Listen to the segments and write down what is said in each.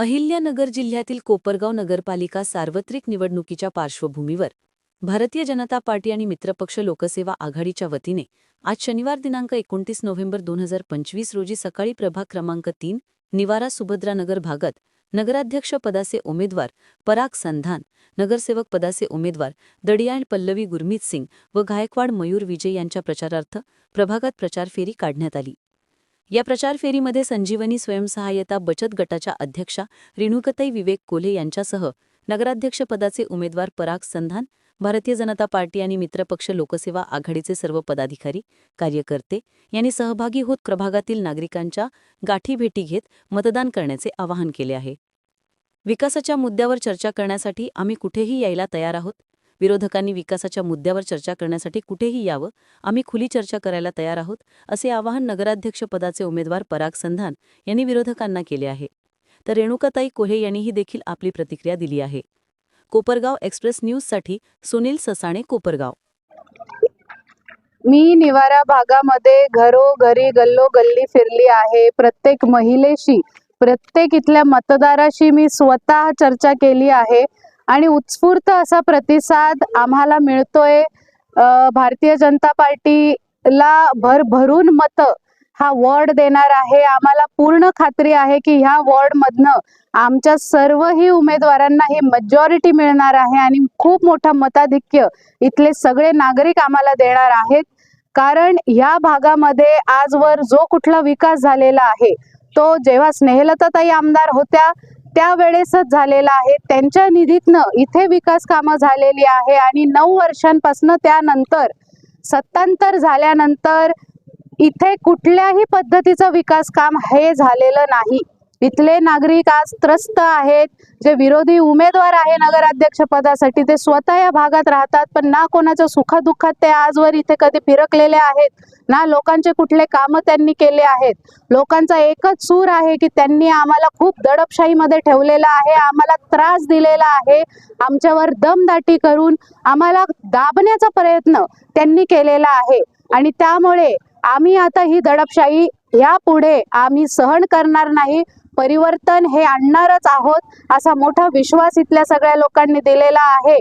अहिल्यानगर जिल्ह्यातील कोपरगाव नगरपालिका सार्वत्रिक निवडणुकीच्या पार्श्वभूमीवर भारतीय जनता पार्टी आणि मित्रपक्ष लोकसेवा आघाडीच्या वतीने आज शनिवार दिनांक एकोणतीस नोव्हेंबर दोन हजार पंचवीस रोजी सकाळी प्रभाग क्रमांक तीन निवारा सुभद्रानगर भागात नगराध्यक्ष पदाचे उमेदवार पराग संधान नगरसेवक पदाचे उमेदवार दडियाण पल्लवी गुरमीत सिंग व गायकवाड मयूर विजय यांच्या प्रचारार्थ प्रभागात प्रचार फेरी काढण्यात आली. या प्रचार फेरीमध्ये संजीवनी स्वयंसहाय्यता बचत गटाच्या अध्यक्षा रेणुकताई विवेक कोल्हे यांच्यासह नगराध्यक्षपदाचे उमेदवार पराग संधान भारतीय जनता पार्टी आणि मित्रपक्ष लोकसेवा आघाडीचे सर्व पदाधिकारी कार्यकर्ते यांनी सहभागी होत प्रभागातील नागरिकांच्या गाठीभेटी घेत मतदान करण्याचे आवाहन केले आहे. विकासाच्या मुद्द्यावर चर्चा करण्यासाठी आम्ही कुठेही यायला तयार आहोत. विरोधकांनी विकासाच्या मुद्द्यावर चर्चा करण्यासाठी कुठेही यावं आम्ही खुली चर्चा करायला तयार आहोत असे आवाहन नगराध्यक्ष पदाचे उमेदवार पराग संधान यांनी विरोधकांना केले आहे. तर रेणुकाताई कोहे यांनीही देखील आपली प्रतिक्रिया दिली आहे. कोपरगाव एक्सप्रेस न्यूजसाठी सुनील ससाणे कोपरगाव. मी निवारा भागामध्ये घरोघरी गल्लो गल्ली फिरली आहे. प्रत्येक महिलेशी प्रत्येक इथल्या मतदाराशी मी स्वतः चर्चा केली आहे. आणि उत्स्फूर्त असा प्रतिसाद आम्हाला मिळतोय. भारतीय जनता पार्टीला भरभरून मत हा वॉर्ड देणार आहे. आम्हाला पूर्ण खात्री आहे की ह्या वॉर्ड मधनं आमच्या सर्वही उमेदवारांना ही मेजॉरिटी मिळणार आहे आणि खूप मोठा मताधिक्य इथले सगळे नागरिक आम्हाला देणार आहेत. कारण या भागामध्ये आजवर जो कुठला विकास झालेला आहे तो जेव्हा स्नेहलताताई आमदार होत्या त्यावेळेसच झालेला आहे. त्यांच्या निधीतनं इथे विकास कामं झालेली आहे आणि नऊ वर्षांपासून त्यानंतर सत्तांतर झाल्यानंतर इथे कुठल्याही पद्धतीचं विकास काम हे झालेलं नाही. इथले नागरिक आज त्रस्त आहेत. जे विरोधी उमेदवार आहे नगराध्यक्ष पदासाठी ते स्वतः या भागात राहतात पण ना कोणाच्या सुखदुःखात ते आजवर इथे कधी फिरकलेले आहेत ना लोकांचे कुठले कामं त्यांनी केले आहेत. लोकांचा एकच सूर आहे की त्यांनी आम्हाला खूप दडपशाहीमध्ये ठेवलेला आहे आम्हाला त्रास दिलेला आहे आमच्यावर दमदाटी करून आम्हाला दाबण्याचा प्रयत्न त्यांनी केलेला आहे. आणि त्यामुळे आम्ही आता ही दडपशाही यापुढे आम्ही सहन करणार नाही. परिवर्तन हे आणणारच आहोत असा मोठा विश्वास इथल्या सगळ्या लोकांनी दिलेला आहे.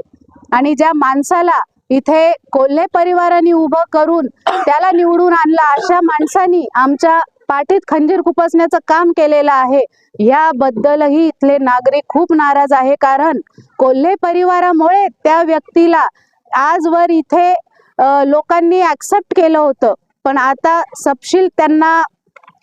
आणि ज्या माणसाला इथे कोल्हे परिवाराने उभं करून त्याला निवडून आणलं अशा माणसानी आमच्या पाठीत खंजीर खुपसण्याचं काम केलेलं आहे. याबद्दलही इथले नागरिक खूप नाराज आहे कारण कोल्हे परिवारामुळे त्या व्यक्तीला आजवर इथे लोकांनी ऍक्सेप्ट केलं होतं. पण आता सपशील त्यांना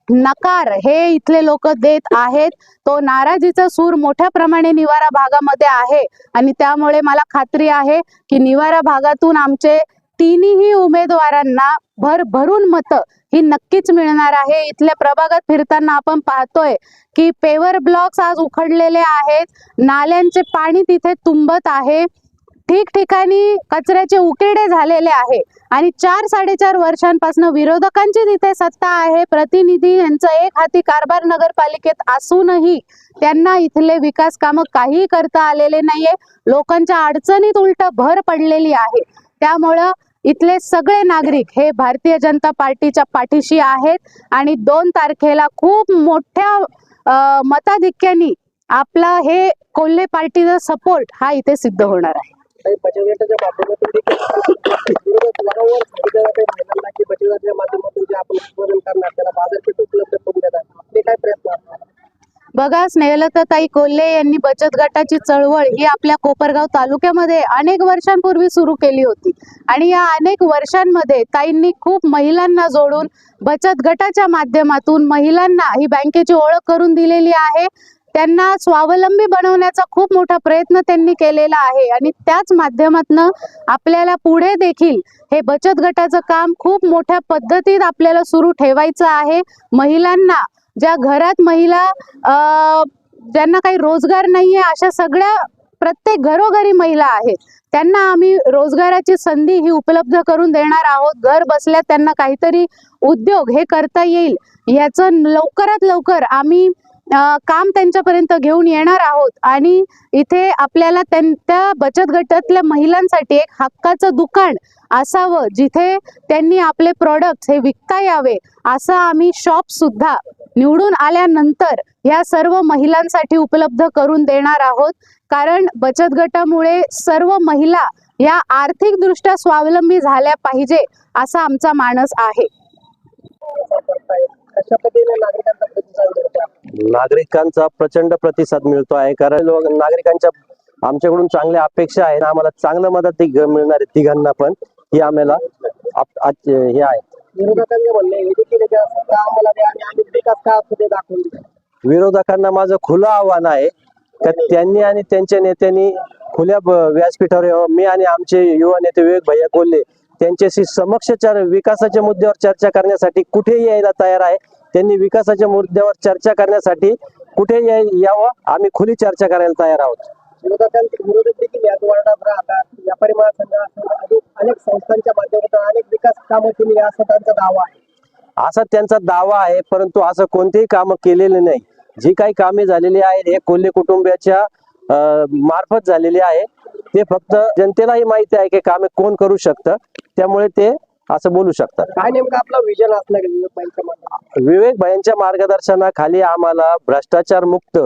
नकार हे इथले लोक देत आहेत. तो नाराजीचा सूर मोठ्या प्रमाणे निवारा भागामध्ये आहे. आणि त्यामुळे मला खात्री आहे की निवारा भागातून आमचे तिन्ही उमेदवारांना भरभरून मतं ही नक्कीच मिळणार आहे. इथल्या प्रभागात फिरताना आपण पाहतोय की पेवर ब्लॉक्स आज उखडलेले आहेत. नाल्यांचे पाणी तिथे तुंबत आहे. ठिकठिकाणी कचऱ्याचे उकेडे झालेले आहे. आणि चार साडेचार वर्षांपासून विरोधकांची तिथे सत्ता आहे प्रतिनिधी यांचं एक हाती कारभार नगरपालिकेत असूनही त्यांना इथले विकास कामं काही करता आलेले नाहीये. लोकांच्या अडचणीत उलट भर पडलेली आहे. त्यामुळं इथले सगळे नागरिक हे भारतीय जनता पार्टीच्या पाठीशी आहेत आणि दोन तारखेला खूप मोठ्या मताधिक्याने आपला हे कोल्हे पार्टीचा सपोर्ट हा इथे सिद्ध होणार आहे. काही बचतगटाच्या माध्यमातून देखील वारंवार सांगितलं जाते महिलांना की बचत माध्यमातून जे आपण उत्पादन करणार त्याला बाजारपेठ उपलब्ध करून देणार ते काय प्रयत्न असणार बघा स्नेहलताई कोल्हे यांनी बचत गटाची चळवळ ही आपल्या कोपरगाव तालुक्यामध्ये अनेक वर्षांपूर्वी सुरू केली होती. आणि या अनेक वर्षांमध्ये ताईंनी खूप महिलांना जोडून बचत गटाच्या माध्यमातून महिलांना ही बँकेची ओळख करून दिलेली आहे. त्यांना स्वावलंबी बनवण्याचा खूप मोठा प्रयत्न त्यांनी केलेला आहे. आणि त्याच माध्यमातनं आपल्याला पुढे देखील हे बचत गटाचं काम खूप मोठ्या पद्धतीत आपल्याला सुरू ठेवायचं आहे. महिलांना ज्या घरात महिला ज्यांना काही रोजगार नाहीये अशा सगळ्या प्रत्येक घरोघरी महिला आहेत. त्यांना आम्ही रोजगाराची संधी ही उपलब्ध करून देणार आहोत. घर बसल्या त्यांना काहीतरी उद्योग हे करता येईल. याचं लवकरात लवकर आम्ही काम त्यांच्यापर्यंत घेऊन येणार आहोत. आणि इथे आपल्याला त्यां- त्या बचत गटातल्या महिलांसाठी एक हक्काचं दुकान असावं जिथे त्यांनी आपले प्रॉडक्ट हे विकता यावे असं आम्ही शॉप सुद्धा निवडून आल्यानंतर या सर्व महिलांसाठी उपलब्ध करून देणार आहोत. कारण बचत गटामुळे सर्व महिला या आर्थिकदृष्ट्या स्वावलंबी झाल्या पाहिजे असा आमचा मानस आहे. नागरिकांचा प्रचंड प्रतिसाद मिळतो आहे कारण नागरिकांच्या आमच्याकडून चांगल्या अपेक्षा आहेत आम्हाला चांगलं मदत मिळणार आहे तिघांना पण ही आम्हाला हे आहे. विरोधकांना माझं खुलं आव्हान आहे का त्यांनी आणि त्यांच्या नेत्यांनी खुल्या व्यासपीठावर. मी आणि आमचे युवा नेते विवेक भैया कोल्हे त्यांच्याशी समक्ष विकासाच्या मुद्द्यावर चर्चा करण्यासाठी कुठेही यायला तयार आहे त्यांनी विकासाच्या मुद्द्यावर चर्चा करण्यासाठी कुठे यावं? आम्ही खुली चर्चा करायला तयार आहोत. विरोधकांचे विरोधक देखील याच वार्डात राहतात. व्यापारी महासंघ असेल अनेक संस्थांच्या माध्यमातून अनेक विकास कामं केली असं त्यांचा दावा आहे. असा त्यांचा दावा आहे परंतु असं कोणतेही काम केलेले नाही. जी काही कामे झालेली आहेत हे कोल्हे कुटुंबियाच्या मार्फत झालेली आहे. ते फक्त जनतेलाही माहिती आहे की कामे कोण करू शकतं. त्यामुळे ते असं बोलू शकतात. काय नेमकं आपलं विजन असलं विवेक भाईंच्या मार्गदर्शनाखाली आम्हाला भ्रष्टाचार मुक्त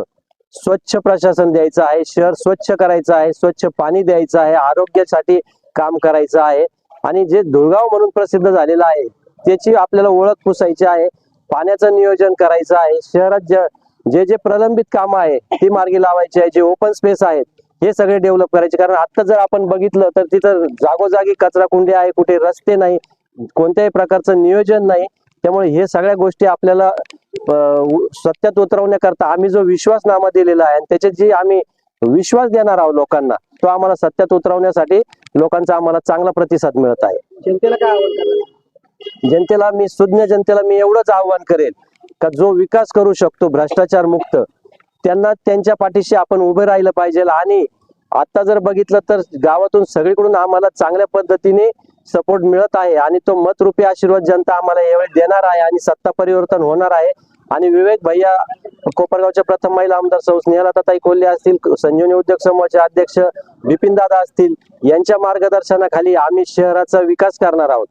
स्वच्छ प्रशासन द्यायचं आहे शहर स्वच्छ करायचं आहे स्वच्छ पाणी द्यायचं आहे आरोग्यासाठी काम करायचं आहे. आणि जे धुळगाव म्हणून प्रसिद्ध झालेलं आहे त्याची आपल्याला ओळख पुसायची आहे. पाण्याचं नियोजन करायचं आहे. शहरात जे जे प्रलंबित कामं आहे ती मार्गी लावायची आहे. जे ओपन स्पेस आहेत हे सगळे डेव्हलप करायचे. कारण आता जर आपण बघितलं तर तिथं जागोजागी कचरा कुंडी आहे कुठे रस्ते नाही कोणत्याही प्रकारचं नियोजन नाही. त्यामुळे हे सगळ्या गोष्टी आपल्याला सत्यात उतरवण्याकरता आम्ही जो विश्वासनामा दिलेला आहे आणि त्याच्यात जी आम्ही विश्वास देणार आहोत लोकांना तो आम्हाला सत्यात उतरवण्यासाठी लोकांचा आम्हाला चांगला प्रतिसाद मिळत आहे. जनतेला काय आवाहन जनतेला मी सुज्ञ जनतेला मी एवढंच आव्हान करेल का जो विकास करू शकतो भ्रष्टाचार मुक्त त्यांना त्यांच्या पाठीशी आपण उभे राहिलं पाहिजे. आणि आता जर बघितलं तर गावातून सगळीकडून आम्हाला चांगल्या पद्धतीने सपोर्ट मिळत आहे. आणि तो मतरूपी आशीर्वाद जनता आम्हाला यावेळी देणार आहे आणि सत्ता परिवर्तन होणार आहे. आणि विवेक भैया कोपरगावच्या प्रथम महिला आमदार सौ स्नेहलताताई कोल्हे असतील संजीवनी उद्योग समूहाचे अध्यक्ष बिपिन दादा असतील यांच्या मार्गदर्शनाखाली आम्ही शहराचा विकास करणार आहोत.